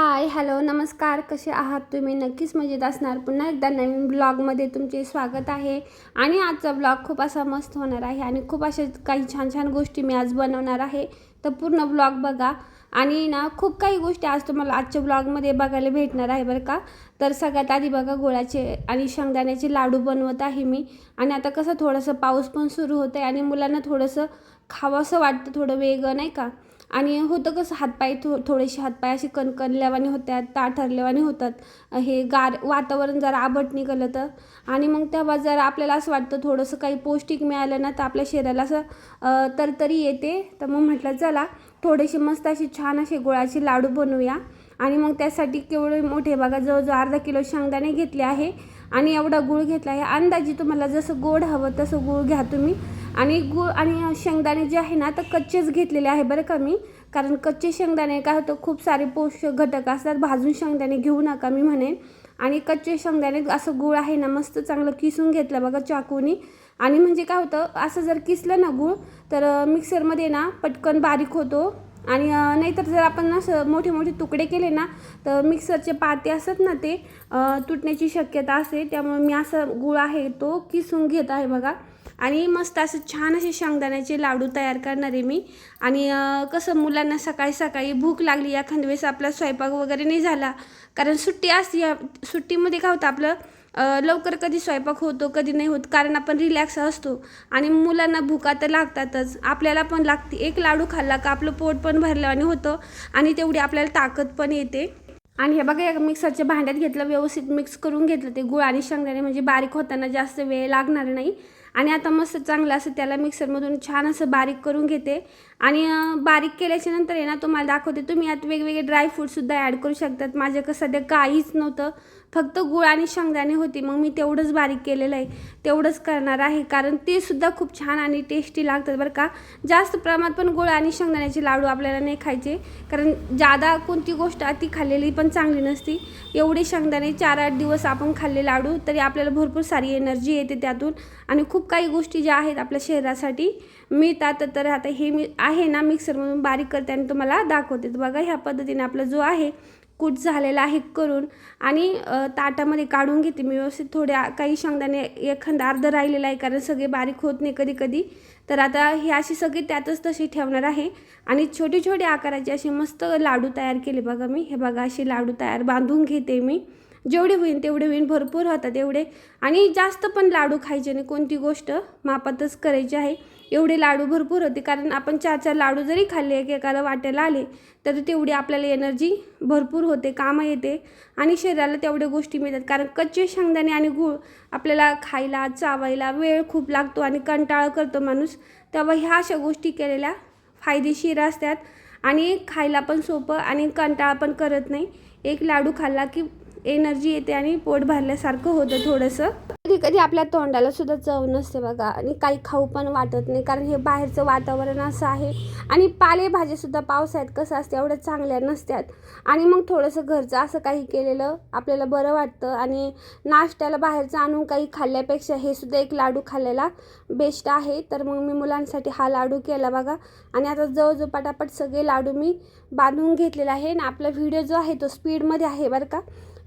Hi hello नमस्कार. कसे आहात तुम्ही? नक्कीच मजेत असणार. पुन्हा एकदा नवीन ब्लॉगमध्ये तुमचे स्वागत आहे. आणि आजचा ब्लॉग खूप असा मस्त होणार आहे आणि खूप अशा काही छान छान गोष्टी मी आज बनवणार आहे. तर पूर्ण ब्लॉग बघा. आणि ना खूप काही गोष्टी आज तुम्हाला आजच्या ब्लॉगमध्ये बघायला भेटणार आहे बरं का. तर सगळ्यात आधी बघा गोळ्याचे आणि शेंगदाण्याचे लाडू बनवत आहे मी. आणि आता कसं थोडंसं पाऊस पण सुरू होतं आहे आणि मुलांना थोडंसं खावंसं वाटतं थोडं वेगळं नाही का. आणि होतं कसं हातपाय थो थोडेसे हातपाय असे कणकणल्यावाने होत्यात ताठरल्यावाने होतात. हे गार वातावरण जरा आबट निघालं तर. आणि मग तेव्हा जरा आपल्याला असं वाटतं थोडंसं काही पौष्टिक मिळालं ना तर आपल्या शरीराला असं तरतरी येते. तर मग म्हटलं चला थोडेसे मस्त असे छान असे गुळाचे लाडू बनवूया. आणि मग त्यासाठी केवढे मोठे बघा जवळजवळ अर्धा किलो शेंगदाणे घेतले आहे. आणि एवढा गूळ घेतला आहे. अंदाजे तुम्हाला जसं गोड हवं तसं गूळ घ्या तुम्ही. आणि गूळ आणि शेंगदाणे जे आहे ना तर कच्चेच घेतलेले आहे बरं का मी. कारण कच्चे शेंगदाणे काय होतं खूप सारे पोषक घटक असतात. भाजून शेंगदाणे घेऊ नका मी म्हणेन. आणि कच्चे शेंगदाणे असं गूळ आहे ना मस्त चांगलं किसून घेतलं बघा चाकूनी. आणि म्हणजे काय होतं असं जर किसलं ना गूळ तर मिक्सरमध्ये ना पटकन बारीक होतो. आणि नाहीतर जर आपण असं मोठे मोठे तुकडे केले ना तर मिक्सरचे पाते असतात ना ते तुटण्याची शक्यता असते. त्यामुळे मी असं गूळ आहे तो किसून घेत आहे बघा. आणि मस्त असं छान असे शेंगदाण्याचे लाडू तयार करणार आहे मी. आणि कसं मुलांना सकाळी सकाळी भूक लागली या वेळेस आपला स्वयंपाक वगैरे नाही झाला कारण सुट्टी असते या सुट्टीमध्ये काय होतं आपलं लवकर कधी स्वयंपाक होतो कधी नाही होत कारण आपण रिलॅक्स असतो. आणि मुलांना भुका तर लागतातच. आपल्याला पण लागते. एक लाडू खाल्ला का आपलं पोट पण भरल्याने होतं आणि तेवढी आपल्याला ताकद पण येते. आणि हे बघा या मिक्सरच्या भांड्यात घेतलं व्यवस्थित मिक्स करून घेतलं ते गुळ आणि शेंगदाणे म्हणजे बारीक होताना जास्त वेळ लागणार नाही. आणि आता मस्त चांगलं असं त्याला मिक्सरमधून छान असं बारीक करून घेते. आणि बारीक केल्याच्यानंतर आहे ना तुम्हाला दाखवते. तुम्ही यात वेगवेगळे ड्रायफ्रूटसुद्धा ॲड करू शकतात. माझ्याकडे सध्या काहीच नव्हतं. फक्त गुळ आणि शेंगदाणे होते. मग मी तेवढंच बारीक केलेलं आहे. तेवढंच करणार आहे. कारण ते सुद्धा खूप छान आणि टेस्टी लागतात बरं का. जास्त प्रमाणात पण गुळ आणि शेंगदाण्याचे लाडू आपल्याला नाही खायचे. कारण जादा कोणती गोष्ट अति खाल्लेली पण चांगली नसती. एवढे शेंगदाणे चार आठ दिवस आपण खाल्ले लाडू तरी आपल्याला भरपूर सारी एनर्जी येते त्यातून. आणि खूप खूप काही गोष्टी ज्या आहेत आपल्या शरीरासाठी मिळतात. तर आता हे मी आहे ना मिक्सरमधून बारीक करते आणि तुम्हाला दाखवते. बघा ह्या पद्धतीने आपला जो आहे कूट झालेला आहे करून आणि ताटामध्ये काढून घेते मी व्यवस्थित. थोड्या काही शेंगदाणे एखादा अर्ध राहिलेला आहे कारण सगळे बारीक होत नाही कधी कधी तर आता हे अशी सगळी त्यातच तशी ठेवणार आहे आणि छोटे छोटे आकाराचे असे मस्त लाडू तयार केले बघा मी. हे बघा असे लाडू तयार बांधून घेते मी. जेवढे होईन तेवढे होईन भरपूर होतात एवढे. आणि जास्त पण लाडू खायचे नाही कोणती गोष्ट मापातच करायची आहे. एवढे लाडू भरपूर होते कारण आपण चार चार लाडू जरी खाल्ले एकेकाला वाट्याला आले तर तेवढी आपल्याला एनर्जी भरपूर होते कामं येते. आणि शरीराला तेवढ्या गोष्टी मिळतात कारण कच्चे शेंगदाणे आणि गूळ आपल्याला खायला चावायला वेळ खूप लागतो आणि कंटाळा करतो माणूस. तेव्हा ह्या अशा गोष्टी केलेल्या फायदेशीर असतात. आणि खायला पण सोपं आणि कंटाळा पण करत नाही. एक लाडू खाल्ला की एनर्जी येते आणि पोट भरल्यासारखं होतं थोडंसं. कधी कधी आपल्या तोंडाला सुद्धा चव नसते बघा आणि काही खाऊ पण वाटत नाही कारण हे बाहेरचं वातावरण असं आहे. आणि पालेभाज्यासुद्धा पावसाळ्यात कसं असते एवढ्या चांगल्या नसतात आणि मग थोडंसं घरचं असं काही केलेलं आपल्याला बरं वाटतं आणि नाश्त्याला बाहेरचं आणून काही खाल्ल्यापेक्षा हे सुद्धा एक लाडू खाल्लेला बेस्ट आहे. तर मग मी मुलांसाठी हा लाडू केला बघा. आणि आता जवळजवळ पटापट सगळे लाडू मी बांधून घेतलेला आहे आणि आपला व्हिडिओ जो आहे तो स्पीडमध्ये आहे बरं का.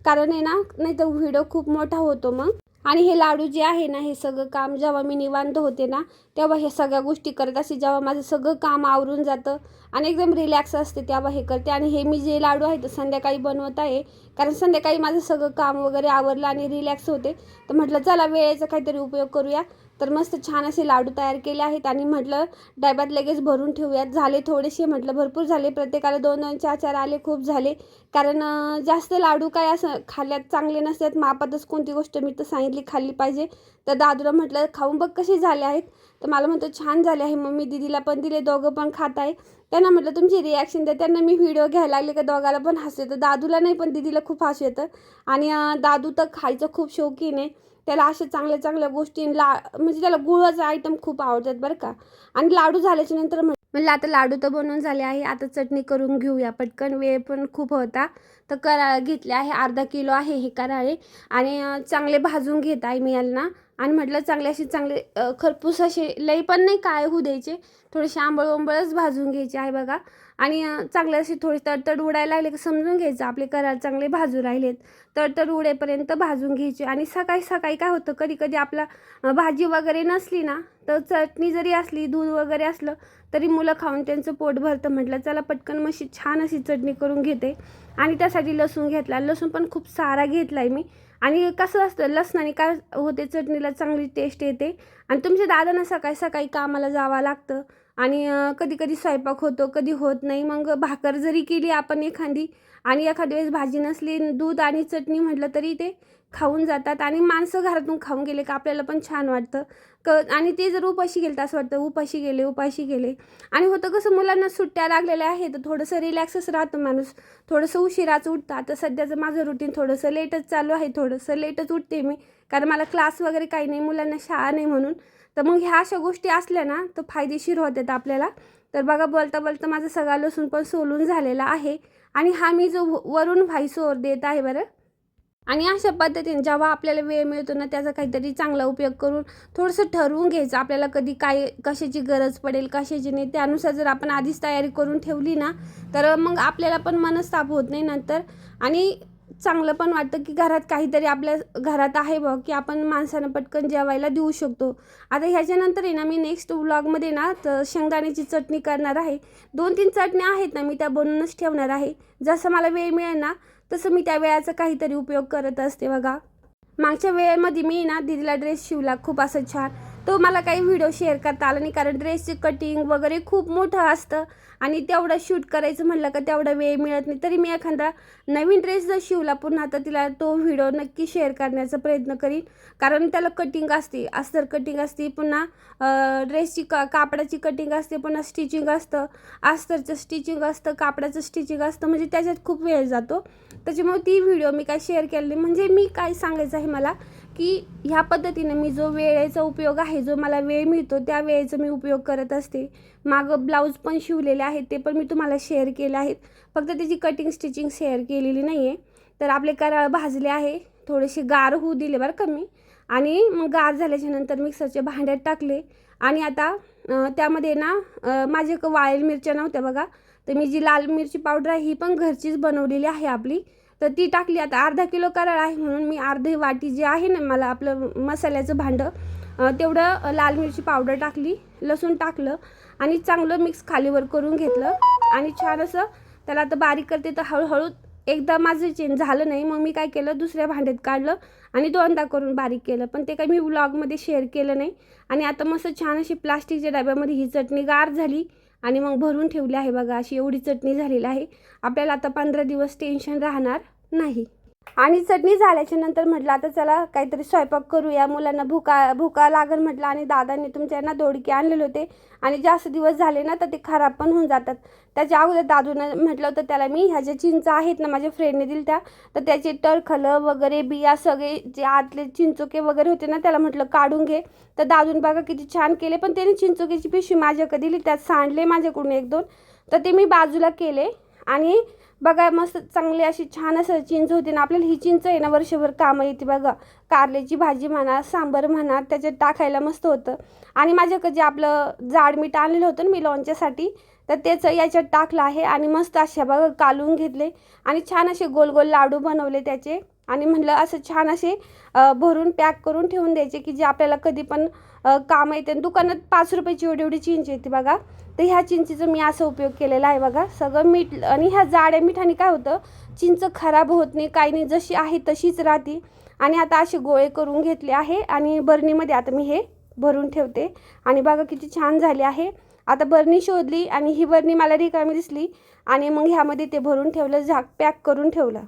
कारण आहे ना नाही तर व्हिडिओ खूप मोठा होतो मग. आणि हे लाडू जे आहे ना हे सगळं काम जेव्हा मी निवांत होते ना तेव्हा हे सगळ्या गोष्टी करत असते जेव्हा माझं सगळं काम आवरून जातं आणि एकदम रिलॅक्स असते तेव्हा हे करते. आणि हे मी जे लाडू आहे ते संध्याकाळी बनवत आहे. कारण संध्याकाळी माझं सगळं काम वगैरे आवरलं आणि रिलॅक्स होते. तर म्हटलं चला वेळेचा काहीतरी उपयोग करूया. तर मस्त छान असे लाडू तयार केले आहेत आणि म्हटलं डब्यात लगेच भरून ठेवूयात. झाले थोडेसे म्हटलं भरपूर झाले. प्रत्येकाला दोन दोन चार चार आले खूप झाले. कारण जास्त लाडू काय असं खाल्ल्यात चांगले नसतात. मापातच कोणती गोष्ट मी तर सांगितली खाल्ली पाहिजे. तर दादूला म्हटलं खाऊन बघ कसे झाले आहेत. तर मला म्हणतो छान झाले आहे. मम्मी दिदीला पण दिले दोघं पण खात आहे. त्यांना म्हटलं तुमची रिॲक्शन द्या. त्यांना मी व्हिडिओ घ्यायला लागले का दोघाला पण हसू येतं. दादूला नाही पण दिदीला खूप हसू येतं. आणि दादू तर खायचं खूप शौकीन आहे. त्याला अशा चांगल्या चांगल्या गोष्टी ला म्हणजे त्याला गुळाचे आयटम खूप आवडतात बरं का. आणि लाडू झाल्याच्यानंतर म्हणलं आता लाडू तर बनवून झाले आहे आता चटणी करून घेऊया. पटकन वेळ पण खूप होता. तर कराळ घेतले आहे अर्धा किलो आहे हे कराळे. आणि चांगले भाजून घेत आहे मी यांना. आणि म्हटलं चांगले असे चांगले खरपूस असे लई पण नाही काय होऊ द्यायचे. थोडेसे आंबळ ओंबळच भाजून घ्यायचे आहे बघा. आणि चांगले असे थोडी तडतड उडायला लागले की समजून घ्यायचं. आपले करार चांगले भाजू राहिलेत. तडतड उडेपर्यंत भाजून घ्यायचे. आणि सकाळी सकाळी काय होतं कधी कधी आपला भाजी वगैरे नसली ना तर चटणी जरी असली दूध वगैरे असलं तरी मुलं खाऊन त्यांचं पोट भरतं. म्हटलं चला पटकन मशी छान अशी चटणी करून घेते. आणि त्यासाठी लसूण घेतला. लसूण पण खूप सारा घेतला आहे मी. आणि कसं असतं लसणाने काय होते चटणीला चांगली टेस्ट येते. आणि तुमच्या दादांना सकाळी सकाळी कामाला जावं लागतं. आणि कधी कधी स्वयंपाक होतो कधी होत नाही. मग भाकर जरी केली आपण एखादी आणि एखाद्या वेळेस भाजी नसली दूध आणि चटणी म्हटलं तरी ते खाऊन जातात आणि माणसं घरातून खाऊन गेले का आपल्याला पण छान वाटतं. क आणि ते जर उपाशी गेले तर असं वाटतं उपाशी गेले उपाशी गेले. आणि होतं कसं मुलांना सुट्ट्या लागलेल्या आहेत तर थोडंसं रिलॅक्सच राहतं माणूस. थोडंसं उशिराच उठतं आता सध्याचं माझं रुटीन थोडंसं लेटच चालू आहे थोडंसं लेटच उठते मी. कारण मला क्लास वगैरे काही नाही मुलांना शाळा नाही म्हणून. तर मग ह्या अशा गोष्टी असल्या ना तर फायदेशीर होतात आपल्याला. तर बघा बोलता बोलता माझा सगळा लसूण पण सोलून झालेला आहे. आणि हा मी जो वरून व्हाईस ओवर देत आहे बरं. आणि अशा पद्धतीने जेव्हा आपल्याला वेळ मिळतो ना त्याचा काहीतरी चांगला उपयोग करून थोडंसं ठरवून घ्यायचं. आपल्याला कधी काय कशाची गरज पडेल कशाची नाही त्यानुसार जर आपण आधीच तयारी करून ठेवली ना तर मग आपल्याला पण मनस्ताप होत नाही नंतर. आणि चांगलं पण वाटतं की घरात काहीतरी आपल्या घरात आहे बघ की आपण माणसानं पटकन जेवायला देऊ शकतो. आता ह्याच्यानंतर आहे ना मी नेक्स्ट व्लॉगमध्ये ना तर शेंगदाण्याची चटणी करणार आहे. दोन तीन चटण्या आहेत ना मी त्या बनवूनच ठेवणार आहे. जसं मला वेळ मिळेल ना तसं मी त्या वेळाचा काहीतरी उपयोग करत असते बघा. मागच्या वेळेमध्ये मी ना दीदीला ड्रेस शिवला खूप असं छान. तो मला काही व्हिडिओ शेअर करता आला नाही. कारण ड्रेसची कटिंग वगैरे खूप मोठं असतं. आणि तेवढं शूट करायचं म्हटलं का तेवढा वेळ मिळत नाही. तरी मी एखादा नवीन ड्रेस जर शिवला पुन्हा तर तिला तो व्हिडिओ नक्की शेअर करण्याचा प्रयत्न करीन. कारण त्याला कटिंग असते अस्तर कटिंग असते पुन्हा ड्रेसची का कापडाची कटिंग असते पुन्हा स्टिचिंग असतं. अस्तरचं स्टिचिंग असतं कापडाचं स्टिचिंग असतं. म्हणजे त्याच्यात खूप वेळ जातो. त्याच्यामुळे ती व्हिडिओ मी काय शेअर केली नाही. म्हणजे मी काय सांगायचं आहे मला? की ह्या पद्धतीने मी जो वेळेचा उपयोग आहे जो मला वेळ मिळतो त्या वेळेचा मी उपयोग करत असते. मागं ब्लाऊज पण शिवलेले आहेत ते पण मी तुम्हाला शेअर केले आहेत. फक्त त्याची कटिंग स्टिचिंग शेअर केलेली नाही आहे तर आपले कराळ भाजले आहे थोडेसे गार होऊ दिले बरं का मी. आणि मग गार झाल्याच्यानंतर मिक्सरच्या भांड्यात टाकले. आणि आता त्यामध्ये ना माझ्या माझे क वाळेल मिरच्या नव्हत्या बघा. तर मी जी लाल मिरची पावडर आहे ही पण घरचीच बनवलेली आहे आपली. तर ती टाकली. आता अर्धा किलो कराळ आहे म्हणून मी अर्धी वाटी जी आहे ना मला आपलं मसाल्याचं भांडं तेवढं लाल मिरची पावडर टाकली लसूण टाकलं आणि चांगलं मिक्स खालीवर करून घेतलं. आणि छान असं त्याला आता बारीक करते तर हळूहळू एकदा माझं चेंज झालं नाही. मग मी काय केलं दुसऱ्या भांड्यात काढलं आणि दोनदा करून बारीक केलं. पण ते काही मी व्लॉगमध्ये शेअर केलं नाही. आणि आता मस्त छान अशी प्लास्टिकच्या डब्यामध्ये ही चटणी गार झाली आणि मग भरून ठेवली आहे बघा अशी एवढी चटणी झालेली आहे. आपल्याला आता पंधरा दिवस टेन्शन राहणार. नाही. आणि चटणी झाल्याच्यानंतर म्हटलं आता चला काहीतरी स्वयंपाक करूया. मुलांना भुका भुका लागल म्हटलं आणि दादांनी तुमच्या ना दोडके आणलेले होते. आणि जास्त दिवस झाले ना तर ते खराब पण होऊन जातात. त्याच्या अगोदर दादूनं म्हटलं होतं त्याला मी ह्या ज्या चिंच आहेत ना माझ्या फ्रेंडने दिल त्या तर त्याचे टरखलं वगैरे बिया सगळे जे आतले चिंचोके वगैरे होते ना त्याला म्हटलं काढून घे. तर दादून बघा किती छान केले. पण त्याने चिंचोकेची पिशवी माझ्याकडे दिली त्यात सांडले माझ्याकडून एक दोन. तर ते मी बाजूला केले. आणि बघा मस्त चांगली अशी छान असं चिंच होती ना आपल्याला ही चिंच आहे ना वर्षभर कामं येते बघा. कारल्याची भाजी म्हणा सांबर म्हणा त्याच्यात टाकायला मस्त होतं. आणि माझ्याकडे जे आपलं जाड मीठ आणलेलं होतं ना मी लोणच्यासाठी तर त्याचं याच्यात टाकलं आहे. आणि मस्त अशा बघा कालवून घेतले. आणि छान असे गोल गोल लाडू बनवले त्याचे. आणि म्हणलं असं छान असे भरून पॅक करून ठेवून द्यायचे की जे आपल्याला कधी पण काम येते. आणि दुकानात पाच रुपयाची एवढी एवढी चिंच येते बघा. तर ह्या चिंचेचा मी असा उपयोग केलेला आहे बघा. सगळं मीठ आणि ह्या जाड्या मिठाने काय होतं चिंच खराब होत नाही काही नाही. जशी आहे तशीच राहते. आणि आता असे गोळे करून घेतले आहे आणि बरणीमध्ये आता मी हे भरून ठेवते. आणि बघा किती छान झाले आहे. आता बरणी शोधली आणि ही बरणी मला रिकामी दिसली. आणि मग ह्यामध्ये ते भरून ठेवलं झाक पॅक करून ठेवलं.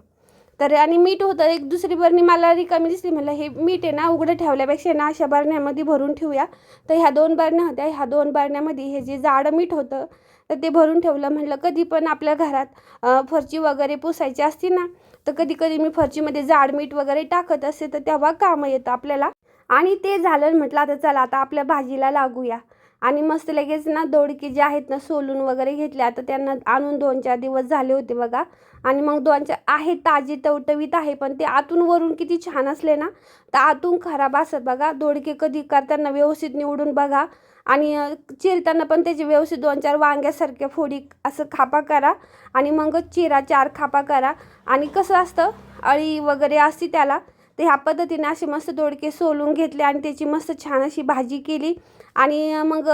तर आणि मीठ होतं. एक दुसरी बरणी मला रिकामी दिसली. म्हणलं हे मीठ आहे ना उघडं ठेवल्यापेक्षा ना अशा बरण्यामध्ये भरून ठेवूया. तर ह्या दोन बरण्या होत्या. ह्या दोन बरण्यामध्ये हे जे जाडं मीठ होतं तर ते भरून ठेवलं. म्हटलं कधी पण आपल्या घरात फरची वगैरे पुसायची असते ना तर कधी कधी मी फरचीमध्ये जाड मीठ वगैरे टाकत असते तर तेव्हा कामं येतं आपल्याला. आणि ते झालं म्हटलं आता चला आता आपल्या भाजीला लागूया. आणि मस्त लगेच ना दोडके जे आहेत ना सोलून वगैरे घेतल्या तर त्यांना आणून दोन चार दिवस झाले होते बघा. आणि मग दोन चार आहे ताजे टवटवीत आहे पण ते आतून वरून किती छान असले ना तर आतून खराब असत बघा. दोडके कधी करताना व्यवस्थित निवडून बघा. आणि चिरताना पण त्याचे व्यवस्थित दोन चार वांग्यासारख्या फोडी असं खापा करा. आणि मग चिरा चार खापा करा. आणि कसं असतं अळी वगैरे असते त्याला तर ह्या पद्धतीने असे मस्त दोडके सोलून घेतले आणि त्याची मस्त छान अशी भाजी केली. आणि मग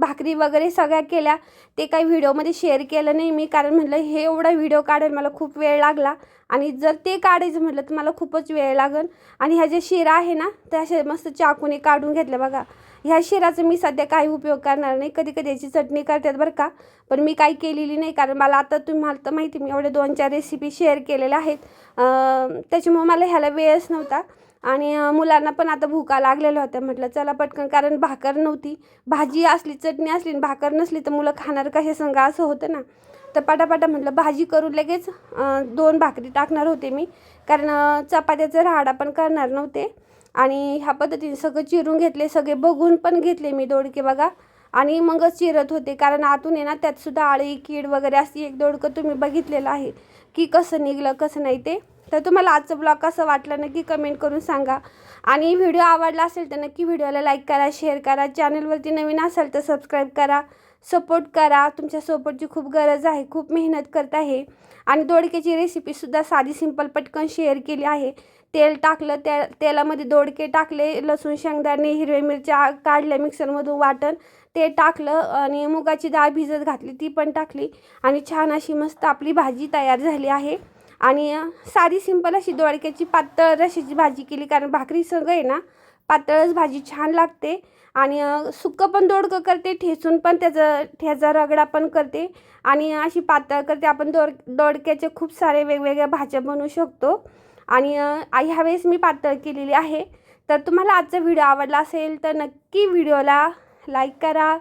भाकरी वगैरे सगळ्या केल्या. ते काही व्हिडिओमध्ये शेअर केलं नाही मी कारण म्हटलं हे एवढा व्हिडिओ काढायला मला खूप वेळ लागला. आणि जर ते काढायचं म्हटलं तर मला खूपच वेळ लागेल आणि ह्या ज्या शिरा आहे ना त्या अशा मस्त चाकूने काढून घेतल्या बघा. ह्या शिराचा मी सध्या काही उपयोग करणार नाही. कधी कधी याची चटणी करतात बरं का. पण मी काही केलेली नाही कारण मला आता तुम्हाला तर माहिती मी एवढे दोन चार रेसिपी शेअर केलेल्या आहेत. त्याच्यामुळे मला ह्याला वेळच नव्हता. आणि मुलांना पण आता भुका लागलेल्या होत्या. म्हटलं चला पटकन कारण भाकर नव्हती. भाजी असली चटणी असली आणि भाकर नसली तर मुलं खाणार का? हे सांगा असं होतं ना. तर पटापटा म्हटलं भाजी करून लगेच दोन भाकरी टाकणार होते मी. कारण चपात्याचं राहाडा पण करणार नव्हते. आणि ह्या पद्धतीने सगळं चिरून घेतले सगळे बघून पण घेतले मी दोडके बघा. आणि मगच चिरत होते कारण आतून आहे ना त्यात सुद्धा आळी कीड वगैरे अशी एक दोडकं तुम्ही बघितलेलं आहे की कसं निघलं कसं नाही ते. तर तुम्हाला आजचं ब्लॉग कसं वाटलं नक्की कमेंट करून सांगा. आणि व्हिडिओ आवडला असेल तर नक्की व्हिडिओला लाईक करा शेअर करा. चॅनलवरती नवीन असाल तर सबस्क्राईब करा सपोर्ट करा. तुमच्या सपोर्टची खूप गरज आहे खूप मेहनत करत आहे. आणि दोडक्याची रेसिपीसुद्धा साधी सिंपल पटकन शेअर केली आहे. तेल टाकलं त्या तेलामध्ये दोडके टाकले लसूण शेंगदाणे हिरव्या मिरच्या काढल्या मिक्सरमधून वाटण. ते टाकलं आणि मुगाची डाळ भिजत घातली ती पण टाकली. आणि छान अशी मस्त आपली भाजी तयार झाली आहे. आणि साधी सिंपल अशी दोडक्याची पातळ रशीची भाजी केली कारण भाकरी सगळं आहे ना पातळच भाजी छान लागते. आणि सुकं सुक्कं पण दोडकं करते ठेचून पण त्याचं ठ्याचा रगडा पण करते. आणि अशी पातळ करते आपण दोड दोडक्याचे खूप सारे वेगवेगळ्या भाज्या बनवू शकतो. आणि अ, ह्यावेळेस मी पातळ केलेली आहे. तर तुम्हाला आजचा व्हिडिओ आवडला असेल तर नक्की व्हिडिओला लाईक करा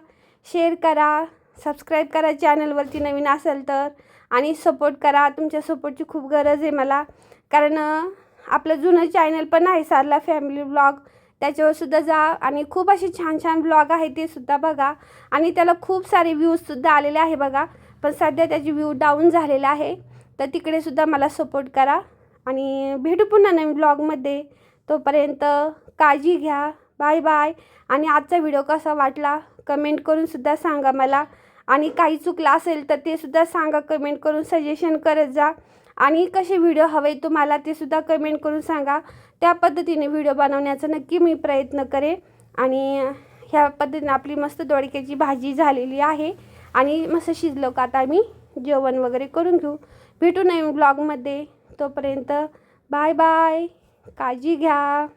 शेअर करा सबस्क्राईब करा चॅनलवरती नवीन असेल तर आणि सपोर्ट करा. तुमच्या सपोर्टची खूप गरज आहे मला. कारण आपलं जुनं चॅनल पण आहे सारला फॅमिली ब्लॉग. त्याच्यावर सुद्धा जा आणि खूप असे छान छान ब्लॉग आहे ते सुद्धा बघा. आणि त्याला खूप सारे व्ह्यूजसुद्धा आलेले आहे बघा. पण सध्या त्याची व्ह्यू डाऊन झालेला आहे. तर तिकडेसुद्धा मला सपोर्ट करा. आणि भेटू पुन्हा नवीन ब्लॉगमध्ये तोपर्यंत काळजी घ्या. बाय बाय आणि आजचा व्हिडिओ कसा वाटला? कमेंट करून सुद्धा सांगा मला. आणि काही चुकलं असेल तर ते सुद्धा सांगा. कमेंट करून सजेशन करत जा. आणि कसे व्हिडिओ हवे तुम्हाला ते सुद्धा कमेंट करून सांगा. त्या पद्धतीने व्हिडिओ बनवण्याचा नक्की मी प्रयत्न करेन. आणि ह्या पद्धतीने आपली मस्त दोडक्याची भाजी झालेली आहे. आणि मस्त शिजलो का आता आम्ही. जेवण वगैरे करून घेऊ. भेटू नवीन ब्लॉगमध्ये तोपर्यंत बाय बाय. काळजी घ्या.